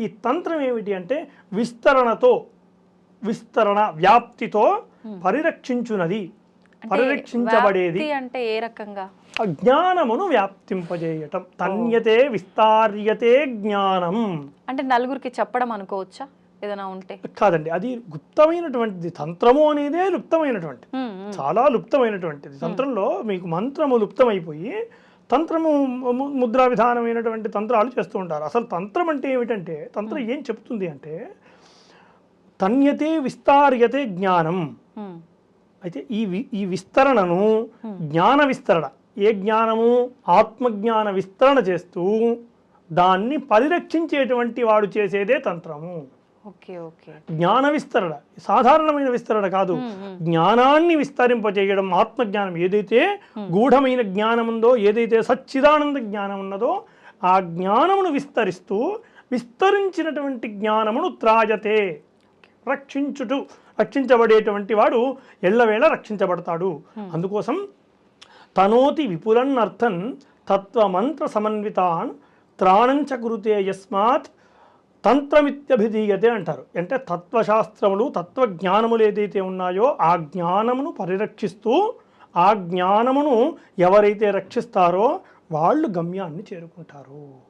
ఈ తంత్రం ఏమిటి అంటే విస్తరణతో విస్తరణ వ్యాప్తితో పరిరక్షించునది. పరిరక్షించబడేది అంటే ఏ రకంగా? అజ్ఞానమును వ్యాప్తింపజేయటం. తన్యతే విస్తార్యతే జ్ఞానం. అంటే నలుగురికి చెప్పడం అనుకోవచ్చా? ఏదైనా ఉంటే. కాదండి అది గుప్తమైనటువంటిది. తంత్రము అనేదే ఉమ్. చాలా లుప్తమైనటువంటిది. తంత్రంలో మీకు మంత్రము లుప్తమైపోయి తంత్రము ముద్రా విధానమైనటువంటి తంత్రాలు చేస్తూ ఉంటారు. అసలు తంత్రం అంటే ఏమిటంటే తంత్రం ఏం చెప్తుంది అంటే తన్యతే విస్తార్యతే జ్ఞానం. అయితే ఈ వి ఈ విస్తరణను జ్ఞాన విస్తరణ ఏ జ్ఞానము? ఆత్మజ్ఞాన విస్తరణ చేస్తూ దాన్ని పరిరక్షించేటువంటి వాడు చేసేదే తంత్రము. జ్ఞాన విస్తరణ. సాధారణమైన విస్తరణ కాదు. జ్ఞానాన్ని విస్తరింపజేయడం ఆత్మజ్ఞానం. ఏదైతే గూఢమైన జ్ఞానం ఉందో ఏదైతే సచ్చిదానంద జ్ఞానం ఉన్నదో ఆ జ్ఞానమును విస్తరిస్తూ విస్తరించినటువంటి జ్ఞానమును త్రాజతే. రక్షించుటూ రక్షించబడేటువంటి వాడు ఎల్లవేళ రక్షించబడతాడు. అందుకోసం తనోతి విపులన్నర్థన్ తత్వమంత్ర సమన్వితాన్ త్రాణంచ కురుతే యస్మాత్ తంత్రమిత్యభిధీయతే అంటారు. అంటే తత్వశాస్త్రములు తత్వజ్ఞానములు ఏదైతే ఉన్నాయో ఆ జ్ఞానమును పరిరక్షిస్తూ ఆ జ్ఞానమును ఎవరైతే రక్షిస్తారో వాళ్ళు గమ్యాన్ని చేరుకుంటారు.